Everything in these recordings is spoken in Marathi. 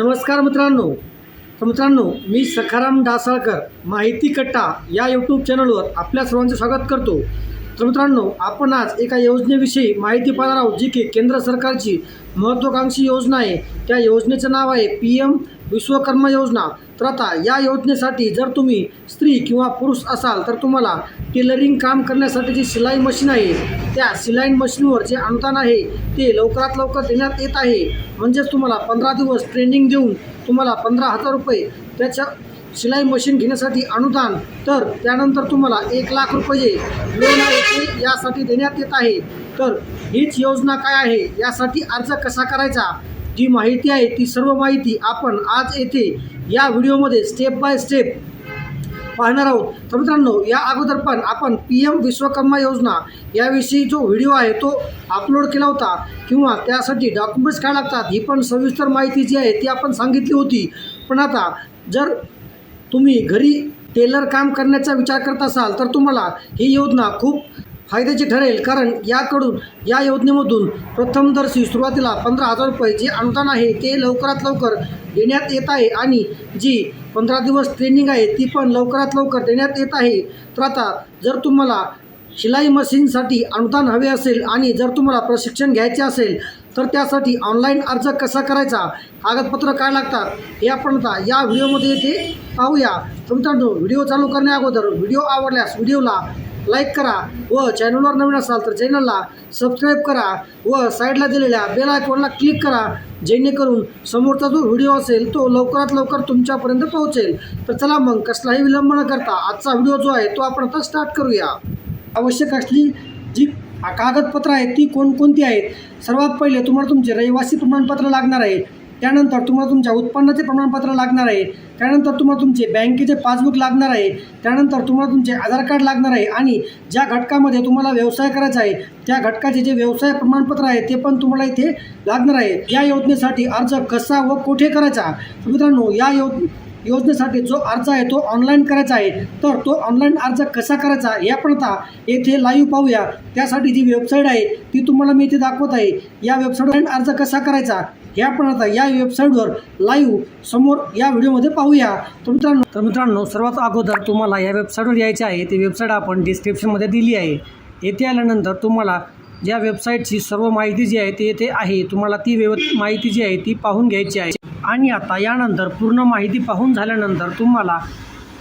नमस्कार मित्रांनो. तर मित्रांनो मी सखाराम डासाळकर माहिती कट्टा या यूट्यूब चॅनलवर आपल्या सर्वांचे स्वागत करतो. तर मित्रांनो आपण आज एका योजनेविषयी माहिती पाहणार आहोत जी की केंद्र सरकारची महत्त्वाकांक्षी योजना आहे. त्या योजनेचं नाव आहे पी एम विश्वकर्मा योजना तर आता या योजनेसाठी जर तुम्ही स्त्री किंवा पुरुष असाल तर तुम्हाला टेलरिंग काम करण्यासाठी जी शिलाई मशीन आहे त्या शिलाई मशीनवर जे अनुदान आहे ते लवकरात लवकर देण्यात येत आहे. म्हणजेच तुम्हाला पंधरा दिवस ट्रेनिंग देऊन तुम्हाला पंधरा हजार रुपये त्याच्या शिलाई मशीन घेण्यासाठी अनुदान तर त्यानंतर तुम्हाला एक लाख रुपये लोन आहे ते यासाठी देण्यात येत आहे. तर हीच योजना काय आहे यासाठी अर्ज कसा करायचा? जी माहिती आहे ती सर्व माहिती आपण आज येथे या व्हिडिओमध्ये स्टेप बाय स्टेप पाहणार आहोत. तर मित्रांनो या अगोदर पण आपण पी एम विश्वकर्मा योजना याविषयी जो व्हिडिओ आहे तो अपलोड केला होता किंवा त्यासाठी डॉक्युमेंट्स काय लागतात ही पण सविस्तर माहिती जी आहे ती आपण सांगितली होती. पण आता जर तुम्ही घरी टेलर काम करण्याचा विचार करत असाल तर तुम्हाला ही योजना खूप फायद्याची ठरेल. कारण याकडून या योजनेमधून प्रथमदर्शी सुरुवातीला पंधरा हजार रुपये जे अनुदान आहे ते लवकरात लवकर देण्यात येत आहे. आणि जी पंधरा दिवस ट्रेनिंग आहे ती पण लवकरात लवकर देण्यात येत आहे. तर आता जर तुम्हाला शिलाई मशीनसाठी अनुदान हवे असेल आणि जर तुम्हाला प्रशिक्षण घ्यायचे असेल तर त्यासाठी ऑनलाईन अर्ज कसा करायचा कागदपत्र काय लागतात हे आपण आता या व्हिडिओमध्ये येथे पाहूया. तुमच्या व्हिडिओ चालू करण्या अगोदर व्हिडिओ आवडल्यास व्हिडिओला लाईक करा व चॅनलवर नवीन असाल तर चॅनलला सबस्क्राईब करा व साईडला दिलेल्या बेल आयकॉनला क्लिक करा. जेणेकरून समोरचा जो व्हिडिओ असेल तो लवकरात लवकर तुमच्यापर्यंत पोहोचेल. तर चला मग कसलाही विलंब न करता आजचा व्हिडिओ जो आहे तो आपण आता स्टार्ट करूया. आवश्यक असली जी कागदपत्र आहेत ती कोणकोणती आहेत? सर्वात पहिले तुम्हाला तुमचे रहिवासी प्रमाणपत्र लागणार आहे. त्यानंतर तुम्हाला तुमच्या उत्पन्नाचे प्रमाणपत्र लागणार आहे. त्यानंतर तुम्हाला तुमचे बँकेचे पासबुक लागणार आहे. त्यानंतर तुम्हाला तुमचे आधार कार्ड लागणार आहे. आणि ज्या घटकामध्ये तुम्हाला व्यवसाय करायचा आहे त्या घटकाचे जे व्यवसाय प्रमाणपत्र आहे ते पण तुम्हाला इथे लागणार आहे. या योजनेसाठी अर्ज कसा व कुठे करायचा? मित्रांनो या योज योजनेसाठी जो अर्ज आहे तो ऑनलाईन करायचा आहे. तर तो ऑनलाईन अर्ज कसा करायचा हे आपण आता येथे लाईव्ह पाहूया. त्यासाठी जी वेबसाईट आहे ती तुम्हाला मी इथे दाखवत आहे. या वेबसाईटवर अर्ज कसा करायचा हे आपण आता या वेबसाईटवर लाईव्ह समोर या व्हिडिओमध्ये पाहूया. तर मित्रांनो तर मित्रांनो सर्वात अगोदर तुम्हाला या वेबसाईटवर यायचे आहे. ती वेबसाईट आपण डिस्क्रिप्शनमध्ये दिली आहे. येथे आल्यानंतर तुम्हाला ज्या वेबसाईटची सर्व माहिती जी आहे ती येथे आहे. तुम्हाला ती व्यव माहिती जी आहे ती पाहून घ्यायची आहे. आणि आता यानंतर पूर्ण माहिती पाहून झाल्यानंतर तुम्हाला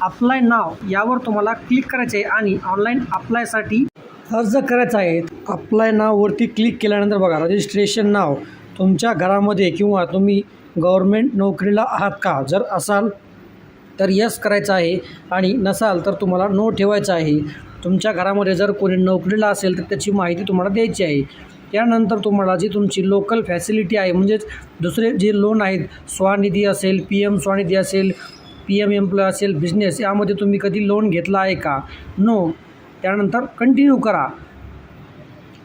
अप्लाय नाव यावर तुम्हाला क्लिक करायचे आहे आणि ऑनलाईन अप्लायसाठी अर्ज करायचा आहे. अप्लाय नाववरती क्लिक केल्यानंतर बघा रजिस्ट्रेशन नाव तुमच्या घरामध्ये किंवा तुम्ही गव्हर्मेंट नोकरीला आहात का? जर असाल तर यस करायचं आहे आणि नसाल तर तुम्हाला नो ठेवायचं आहे. तुमच्या घरामध्ये जर कोणी नोकरीला असेल तर त्याची माहिती तुम्हाला द्यायची आहे. त्यानंतर तुम्हाला जी तुमची लोकल फॅसिलिटी आहे म्हणजेच दुसरे जे लोन आहेत स्वनिधी असेल पी एम स्वनिधी असेल पी एम एम्प्लॉय असेल बिझनेस यामध्ये तुम्ही कधी लोन घेतला आहे का? नो त्यानंतर कंटिन्यू करा.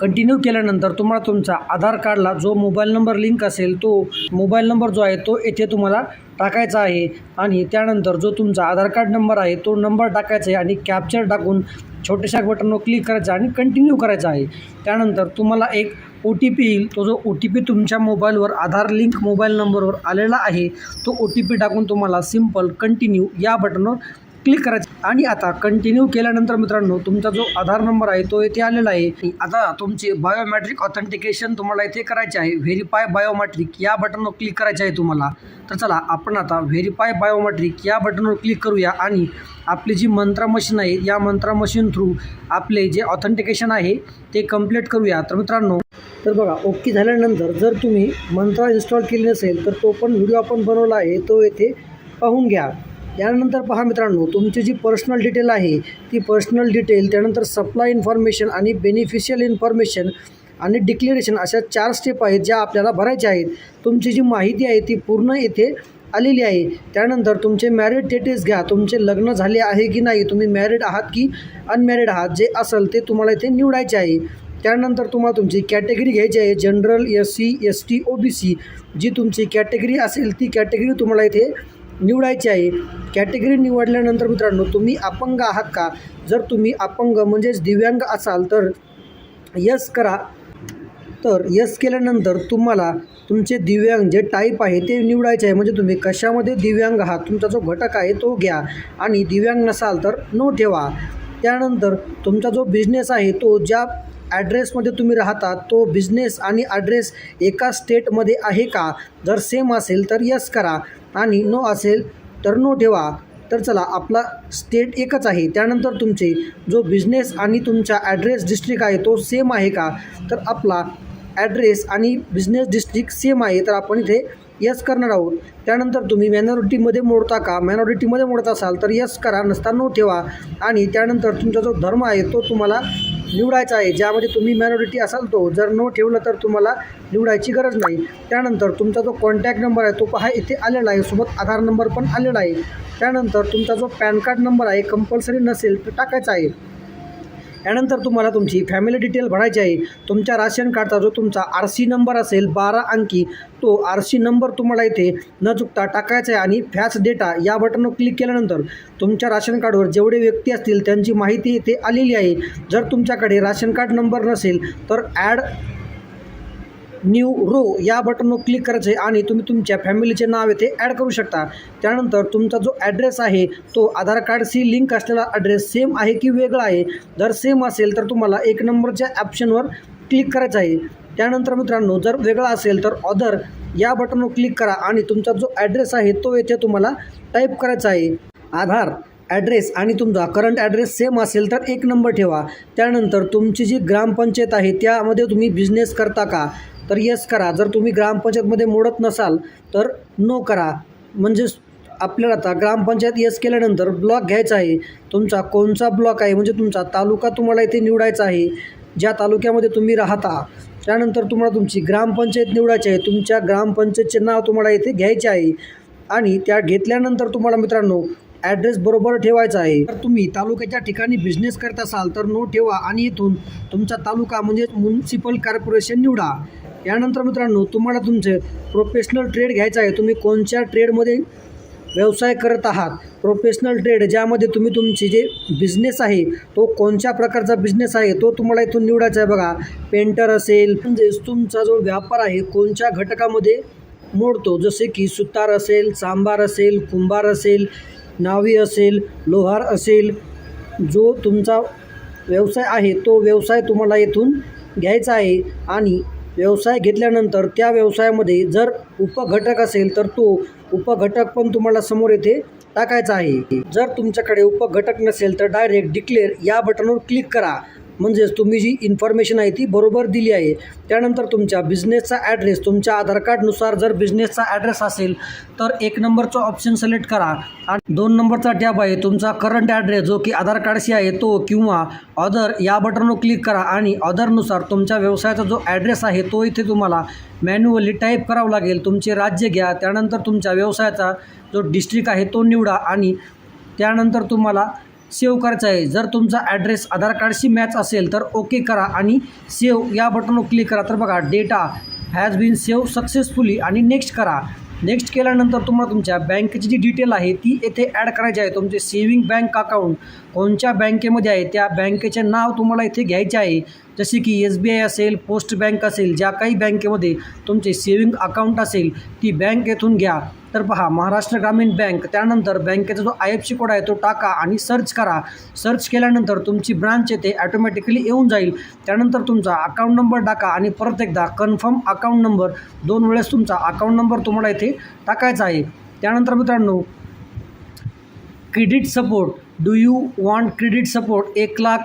कंटिन्यू केल्यानंतर तुम्हाला तुमचा आधार कार्डला जो मोबाईल नंबर लिंक असेल तो मोबाईल नंबर जो आहे तो येथे तुम्हाला टाकायचा आहे. आणि त्यानंतर जो तुमचा आधार कार्ड नंबर आहे तो नंबर टाकायचा आहे आणि कॅप्चर टाकून छोट्याशा बटनवर क्लिक करायचं आणि कंटिन्यू करायचं आहे. त्यानंतर तुम्हाला एक ओ टी पी येईल. तो जो ओ टी पी तुमच्या मोबाईलवर आधार लिंक मोबाईल नंबरवर आलेला आहे तो ओ टी पी टाकून तुम्हाला सिंपल कंटिन्यू या बटनवर क्लिक करायचं. आणि आता कंटिन्यू केल्यानंतर मित्रांनो तुमचा जो आधार नंबर आहे तो येथे आलेला आहे. आता तुमचे बायोमॅट्रिक ऑथेंटिकेशन तुम्हाला इथे करायचे आहे. व्हेरीफाय बायोमॅट्रिक या बटनवर क्लिक करायचे आहे तुम्हाला. तर चला आपण आता व्हेरीफाय बायोमॅट्रिक या बटनवर क्लिक करूया. आणि आपली जी मंत्रा मशीन आहे या मंत्रा मशीन थ्रू आपले जे ऑथेंटिकेशन आहे ते कंप्लीट करूया. तर मित्रांनो तर बघा ओके झाल्यानंतर जर तुम्ही मंत्रा इन्स्टॉल केली नसेल तर तो पण व्हिडिओ आपण बनवला आहे तो येथे पाहून घ्या. यानंतर पहा मित्रांनो तुमची जी पर्सनल डिटेल आहे ती पर्सनल डिटेल त्यानंतर सप्लाय इन्फॉर्मेशन आणि बेनिफिशियल इन्फॉर्मेशन आणि डिक्लेरेशन अशा चार स्टेप आहेत ज्या आपल्याला भरायच्या आहेत. तुमची जी माहिती आहे ती पूर्ण येथे आलेली आहे. त्यानंतर तुमचे मॅरिड स्टेटस घ्या. तुमचे लग्न झाले आहे की नाही तुम्ही मॅरिड आहात की अनमॅरिड आहात जे असेल ते तुम्हाला इथे निवडायचे आहे. त्यानंतर तुम्हाला तुमची कॅटेगरी घ्यायची आहे general S C S T O B C जी तुमची कॅटेगरी असेल ती कॅटेगरी तुम्हाला इथे निवडायची आहे. कॅटेगरी निवडल्यानंतर मित्रांनो तुम्ही अपंग आहात का? जर तुम्ही अपंग म्हणजेच दिव्यांग असाल तर यस करा. तर यस केल्यानंतर तुम्हाला तुमचे दिव्यांग जे टाईप आहे ते निवडायचे आहे. म्हणजे तुम्ही कशामध्ये दिव्यांग आहात तुमचा जो घटक आहे तो घ्या. आणि दिव्यांग नसाल तर नो ठेवा. त्यानंतर तुमचा जो बिझनेस आहे तो ज्या ॲड्रेसमध्ये तुम्ही राहता तो बिझनेस आणि ॲड्रेस एका स्टेटमध्ये आहे का? जर सेम असेल तर यस करा. आणि नो असेल तर नो ठेवा. तर चला आपला स्टेट एकच आहे. त्यानंतर तुमचे जो बिझनेस आणि तुमचा ॲड्रेस डिस्ट्रिक्ट आहे तो सेम आहे का? तर आपला ॲड्रेस आणि बिझनेस डिस्ट्रिक्ट सेम आहे. तर आपण इथे यस करणार आहोत. त्यानंतर तुम्ही मॅनॉरिटीमध्ये मोडता का? मॅनॉरिटीमध्ये मोडत असाल तर यस करा. नसता नो ठेवा. आणि त्यानंतर तुमचा जो धर्म आहे तो तुम्हाला निवडायचा आहे. ज्यामध्ये तुम्ही मॅनॉरिटी असाल तो जर नो ठेवलं तर तुम्हाला निवडायची गरज नाही. त्यानंतर तुमचा जो कॉन्टॅक्ट नंबर आहे तो पहा इथे आलेला आहे. सोबत आधार नंबर पण आलेला आहे. त्यानंतर तुमचा जो पॅन कार्ड नंबर आहे कंपल्सरी नसेल तर टाकायचा आहे. त्यानंतर तुम्हाला तुमची फॅमिली डिटेल भरायची आहे. तुमच्या राशन कार्डचा जो तुमचा आर सी नंबर असेल बारा अंकी तो आर सी नंबर तुम्हाला इथे न चुकता टाकायचा आहे आणि फॅच डेटा या बटनवर क्लिक केल्यानंतर तुमच्या राशन कार्डवर जेवढे व्यक्ती असतील त्यांची माहिती इथे आलेली आहे. जर तुमच्याकडे राशन कार्ड नंबर नसेल तर ॲड न्यू रो या बटनवर क्लिक करायचं आहे आणि तुम्ही तुमच्या फॅमिलीचे नाव येथे ॲड करू शकता. त्यानंतर तुमचा जो ॲड्रेस आहे तो आधार कार्डशी लिंक असलेला ॲड्रेस सेम आहे की वेगळा आहे? जर सेम असेल तर तुम्हाला एक नंबरच्या ॲप्शनवर क्लिक करायचं आहे. त्यानंतर मित्रांनो जर वेगळा असेल तर ऑदर या बटनवर क्लिक करा आणि तुमचा जो ॲड्रेस आहे तो येथे तुम्हाला टाईप करायचा आहे. आधार ॲड्रेस आणि तुमचा करंट ॲड्रेस सेम असेल तर एक नंबर ठेवा. त्यानंतर तुमची जी ग्रामपंचायत आहे त्यामध्ये तुम्ही बिझनेस करता का? तर येस करा. जर तुम्ही ग्रामपंचायतमध्ये मोडत नसाल तर नो करा. म्हणजेच आपल्याला आता ग्रामपंचायत येस केल्यानंतर ब्लॉक घ्यायचा आहे. तुमचा कोणचा ब्लॉक आहे? म्हणजे तुमचा तालुका तुम्हाला इथे निवडायचा आहे. ज्या तालुक्यामध्ये तुम्ही राहता त्यानंतर तुम्हाला तुमची ग्रामपंचायत निवडायची आहे. तुमच्या ग्रामपंचायतचे नाव तुम्हाला इथे घ्यायचे आहे. आणि त्या घेतल्यानंतर तुम्हाला मित्रांनो ॲड्रेस बरोबर ठेवायचा आहे. तर तुम्ही तालुक्याच्या ठिकाणी बिझनेस करत असाल तर नो ठेवा. आणि इथून तुमचा तालुका म्हणजे म्युन्सिपल कॉर्पोरेशन निवडा. यानंतर मित्रांनो तुम्हाला तुमचे प्रोफेशनल ट्रेड घ्यायचा आहे. तुम्ही कोणत्या ट्रेडमध्ये व्यवसाय करत आहात? प्रोफेशनल ट्रेड ज्यामध्ये तुम्ही तुमची जे बिझनेस आहे तो कोणत्या प्रकारचा बिझनेस आहे तो तुम्हाला इथून निवडायचा आहे बघा. पेंटर असेल म्हणजेच तुमचा जो व्यापार आहे कोणत्या घटकामध्ये मोडतो? जसे की सुतार असेल सांबार असेल कुंभार असेल नावी असेल लोहार असेल जो तुमचा व्यवसाय आहे तो व्यवसाय तुम्हाला येथून घ्यायचा आहे. आणि व्यवसाय घेतल्यानंतर त्या व्यवसायामध्ये जर उपघटक असेल तर तो उपघटक पण तुम्हाला समोर येथे टाकायचा आहे. जर तुमच्याकडे उपघटक नसेल तर डायरेक्ट डिक्लेअर या बटनवर क्लिक करा. म्हणजेच तुम्ही जी इन्फॉर्मेशन आहे ती बरोबर दिली आहे. त्यानंतर तुमच्या बिझनेसचा ॲड्रेस तुमच्या आधार कार्डनुसार जर बिझनेसचा ॲड्रेस असेल तर एक नंबरचा ऑप्शन सिलेक्ट करा. आणि दोन नंबरचा टॅब आहे तुमचा करंट ॲड्रेस जो की आधार कार्डशी आहे तो किंवा ऑदर या बटनवर क्लिक करा आणि ऑदरनुसार तुमच्या व्यवसायाचा जो ॲड्रेस आहे तो इथे तुम्हाला मॅन्युअली टाईप करावं लागेल. तुमचे राज्य घ्या त्यानंतर तुमच्या व्यवसायाचा जो डिस्ट्रिक्ट आहे तो निवडा आणि त्यानंतर तुम्हाला सेव्ह करायचा आहे. जर तुमचा ॲड्रेस आधार कार्डशी मॅच असेल तर ओके करा आणि सेव्ह या बटनवर क्लिक करा. तर बघा data has been save successfully आणि नेक्स्ट करा. नेक्स्ट केल्यानंतर तुम्हाला तुमच्या बँकेची जी डिटेल आहे ती येथे ॲड करायची आहे. तुमचे सेविंग बँक अकाउंट कोणत्या बँकेमध्ये आहे त्या बँकेचे नाव तुम्हाला इथे घ्यायचे आहे. जसे की एस बी आय असेल पोस्ट बँक असेल ज्या काही बँकेमध्ये तुमचे सेविंग अकाउंट असेल ती बँक येथून घ्या. तर पहा महाराष्ट्र ग्रामीण बँक त्यानंतर बँकेचा जो आय एफ सी कोड आहे तो टाका आणि सर्च करा. सर्च केल्यानंतर तुमची ब्रांच येते ॲटोमॅटिकली येऊन जाईल. त्यानंतर तुमचा अकाउंट नंबर टाका आणि परत एकदा कन्फर्म अकाउंट नंबर दोन वेळेस तुमचा अकाउंट नंबर तुम्हाला इथे टाकायचा आहे. त्यानंतर मित्रांनो credit support do you want credit support? एक लाख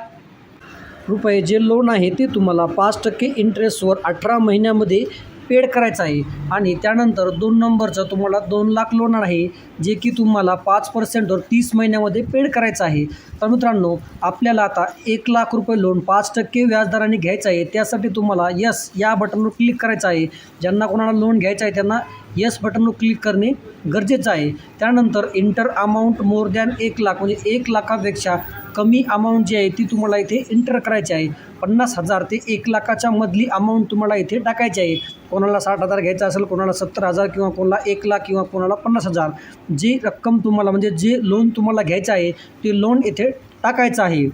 रुपये जे लोन आहे ते तुम्हाला पाच टक्के इंटरेस्टवर अठरा महिन्यामध्ये पेड करायचं आहे. आणि त्यानंतर दोन नंबरचं तुम्हाला दोन लाख लोन आहे जे की तुम्हाला पाच पर्सेंटवर तीस महिन्यामध्ये पेड करायचं आहे. तर मित्रांनो आपल्याला आता एक लाख रुपये लोन पाच टक्के व्याजदराने घ्यायचं आहे. त्यासाठी तुम्हाला यस या बटनवर क्लिक करायचं आहे. ज्यांना कोणाला लोन घ्यायचं आहे त्यांना यस बटनवर क्लिक करणे गरजेचं आहे. त्यानंतर इंटर अमाऊंट मोर दॅन एक लाख म्हणजे एक लाखापेक्षा कमी अमाऊंट जी आहे ती तुम्हाला इथे इंटर करायची आहे. पन्नास हजार ते एक लाखाच्या मधली अमाऊंट तुम्हाला इथे टाकायची आहे. कोणाला साठ हजार घ्यायचं असेल कोणाला सत्तर हजार किंवा कोणाला एक लाख किंवा कोणाला पन्नास हजार. जी रक्कम तुम्हाला म्हणजे जे लोन तुम्हाला घ्यायचं आहे ते लोन इथे टाकायचं आहे.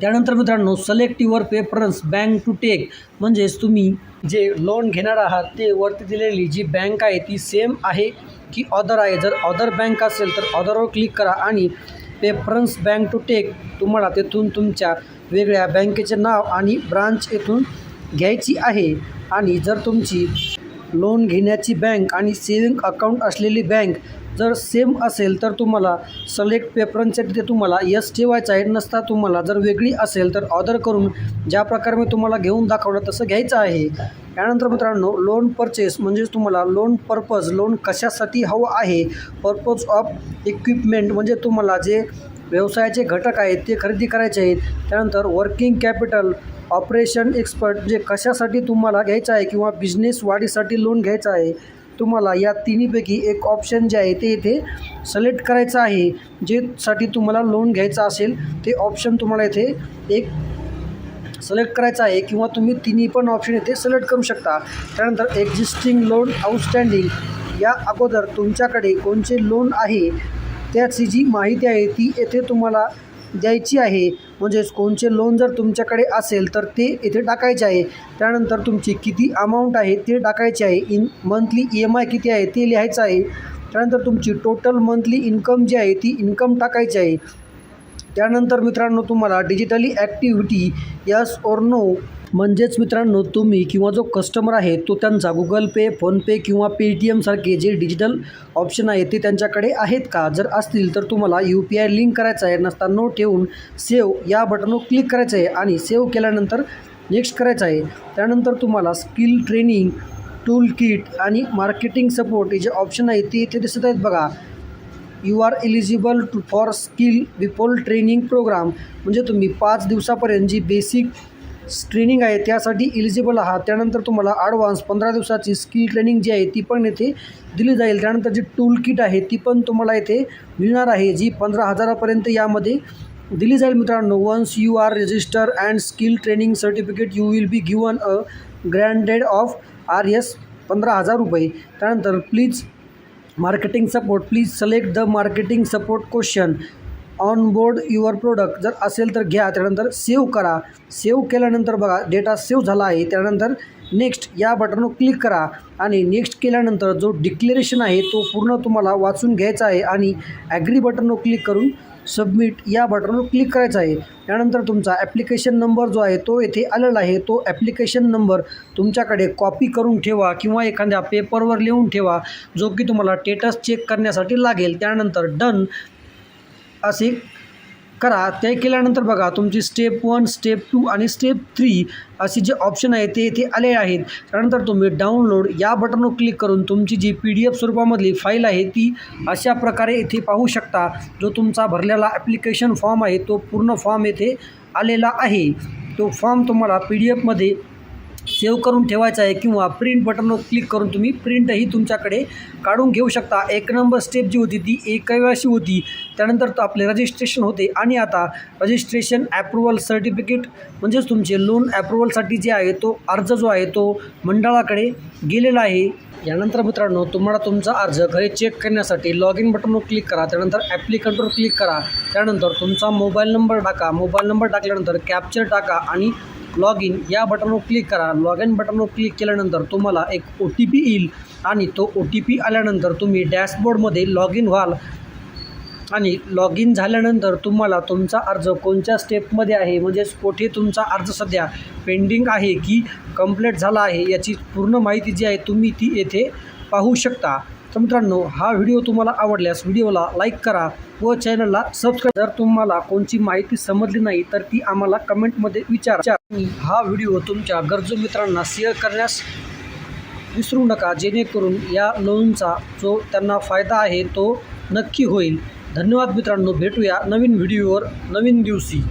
त्यानंतर मित्रांनो select your preference bank to take म्हणजेच तुम्ही जे लोन घेणार आहात ते वरती दिलेली जी बँक आहे ती सेम आहे की ऑदर आहे. जर ऑदर बँक असेल तर ऑदरवर क्लिक करा आणि पेपरन्स बँक टू टेक. तुम्हाला तेथून तुमच्या वेगळ्या बँकेचे नाव आणि ब्रांच येथून घ्यायची आहे. आणि जर तुमची लोन घेण्याची बँक आणि सेविंग अकाउंट असलेली बँक जर सेम असेल तर तुम्हाला सलेक्ट पेपरांच्या तिथे तुम्हाला यस ठेवायचं आहे नसता तुम्हाला जर वेगळी असेल तर ऑर्डर करून ज्या प्रकारे मी तुम्हाला घेऊन दाखवलं तसं घ्यायचं आहे. त्यानंतर मित्रांनो लोन परचेस म्हणजेच तुम्हाला लोन पर्पज लोन कशासाठी हवं आहे पर्पज ऑफ इक्विपमेंट म्हणजे तुम्हाला जे व्यवसायाचे घटक आहेत ते खरेदी करायचे आहेत. त्यानंतर वर्किंग कॅपिटल ऑपरेशन एक्सपर्ट जे कशासाठी तुम्हाला घ्यायचं आहे किंवा बिझनेस वाढीसाठी लोन घ्यायचं आहे तुम्हाला या तिन्हीपैकी एक ऑप्शन जे आहे ते इथे सिलेक्ट करायचं आहे. जेसाठी तुम्हाला लोन घ्यायचं असेल ते ऑप्शन तुम्हाला इथे एक सिलेक्ट करायचं आहे किंवा तुम्ही तिन्ही पण ऑप्शन इथे सिलेक्ट करू शकता. त्यानंतर एक्झिस्टिंग लोन आउटस्टँडिंग या अगोदर तुमच्याकडे कोणचे लोन आहे त्याची जी माहिती आहे ती येथे तुम्हाला द्यायची आहे. म्हणजेच कोणचे लोन जर तुमच्याकडे असेल तर ते इथे टाकायचे आहे. त्यानंतर तुमची किती अमाऊंट आहे ते टाकायचे आहे. In monthly E M I किती आहे ते लिहायचं आहे. त्यानंतर तुमची टोटल मंथली इन्कम जी आहे ती इन्कम टाकायची आहे. त्यानंतर मित्रांनो तुम्हाला digitally activity yes or no म्हणजेच मित्रांनो तुम्ही किंवा जो कस्टमर आहे तो त्यांचा गुगल पे फोनपे किंवा पेटीएमसारखे जे डिजिटल ऑप्शन आहे ते त्यांच्याकडे आहेत का? जर असतील तर तुम्हाला यू पी आय लिंक करायचं आहे नसता नो ठेवून सेव्ह या बटनवर क्लिक करायचं आहे आणि सेव्ह केल्यानंतर नेक्स्ट करायचं आहे. त्यानंतर तुम्हाला स्किल ट्रेनिंग टूल किट आणि मार्केटिंग सपोर्ट हे जे ऑप्शन आहे ते इथे दिसत आहेत बघा. You are eligible to for skill विपोल training program म्हणजे तुम्ही पाच दिवसापर्यंत जी बेसिक ट्रेनिंग आहे त्यासाठी इलिजिबल आहात. त्यानंतर तुम्हाला ॲडव्हान्स पंधरा दिवसाची स्किल ट्रेनिंग जी आहे ती पण येथे दिली जाईल. त्यानंतर जी टूल किट आहे ती पण तुम्हाला येथे मिळणार आहे जी पंधरा हजारापर्यंत यामध्ये दिली जाईल मित्रांनो. Once you are register and skill training certificate you will be given a granted of R S पंधरा हजार रुपये. त्यानंतर please marketing support please select the marketing support question on board your product जर असेल तर घ्या त्यानंतर सेव्ह करा. सेव्ह केल्यानंतर बघा डेटा सेव्ह झाला आहे त्यानंतर नेक्स्ट या बटनवर क्लिक करा. आणि नेक्स्ट केल्यानंतर जो डिक्लेरेशन आहे तो पूर्ण तुम्हाला वाचून घ्यायचा आहे आणि ॲग्री बटनवर क्लिक करून सबमिट या बटनवर क्लिक करायचं आहे. त्यानंतर तुमचा ॲप्लिकेशन नंबर जो आहे तो येथे आलेला आहे. तो ॲप्लिकेशन नंबर तुमच्याकडे कॉपी करून ठेवा किंवा एखाद्या पेपरवर लिहून ठेवा जो की तुम्हाला टेटस चेक करण्यासाठी लागेल. त्यानंतर डन असे करा. ते केल्यानंतर बघा तुमची स्टेप वन स्टेप टू आणि स्टेप थ्री असे जे ऑप्शन आहे ते इथे आले आहेत. त्यानंतर तुम्ही डाउनलोड या बटनवर क्लिक करून तुमची जी पी डी एफ स्वरूपामधली फाईल आहे ती अशा प्रकारे इथे पाहू शकता. जो तुमचा भरलेला ॲप्लिकेशन फॉर्म आहे तो पूर्ण फॉर्म येथे आलेला आहे. तो फॉर्म तुम्हाला पी डी एफमध्ये सेव्ह करून ठेवायचं आहे किंवा प्रिंट बटनवर क्लिक करून तुम्ही प्रिंटही तुमच्याकडे काढून घेऊ शकता. एक नंबर स्टेप जी होती ती एकाव्याशी होती. त्यानंतर तो आपले रजिस्ट्रेशन होते. आणि आता रजिस्ट्रेशन ॲप्रुव्हल सर्टिफिकेट म्हणजेच तुमचे लोन ॲप्रुव्हलसाठी जे आहे तो अर्ज जो आहे तो मंडळाकडे गेलेला आहे. यानंतर मित्रांनो तुम्हाला तुमचा अर्ज घरी चेक करण्यासाठी लॉग इन बटनवर क्लिक करा. त्यानंतर ॲप्लिकंटवर क्लिक करा. त्यानंतर तुमचा मोबाईल नंबर टाका. मोबाईल नंबर टाकल्यानंतर कॅप्चर टाका आणि लॉग इन या बटनवर क्लिक करा. लॉग इन बटनवर क्लिक केल्यानंतर तुम्हाला एक ओ टी पी येईल आणि तो ओ टी पी आल्यानंतर तुम्ही डॅशबोर्डमध्ये लॉग इन व्हाल. आणि लॉग इन झाल्यानंतर तुम्हाला तुमचा अर्ज कोणत्या स्टेपमध्ये आहे? म्हणजेच कुठे तुमचा अर्ज सध्या पेंडिंग आहे की कंप्लीट झाला आहे याची पूर्ण माहिती जी आहे तुम्ही ती येथे पाहू शकता. तर मित्रांनो हा व्हिडिओ तुम्हाला आवडल्यास व्हिडिओला लाईक करा व चॅनलला सबस्क्राईब जर तुम्हाला कोणची माहिती समजली नाही तर ती आम्हाला कमेंटमध्ये विचारा. आणि हा व्हिडिओ तुमच्या गरजू मित्रांना शेअर करण्यास विसरू नका जेणेकरून या लोनचा जो त्यांना फायदा आहे तो नक्की होईल. धन्यवाद मित्रांनो भेटूया नवीन व्हिडिओवर नवीन दिवशी.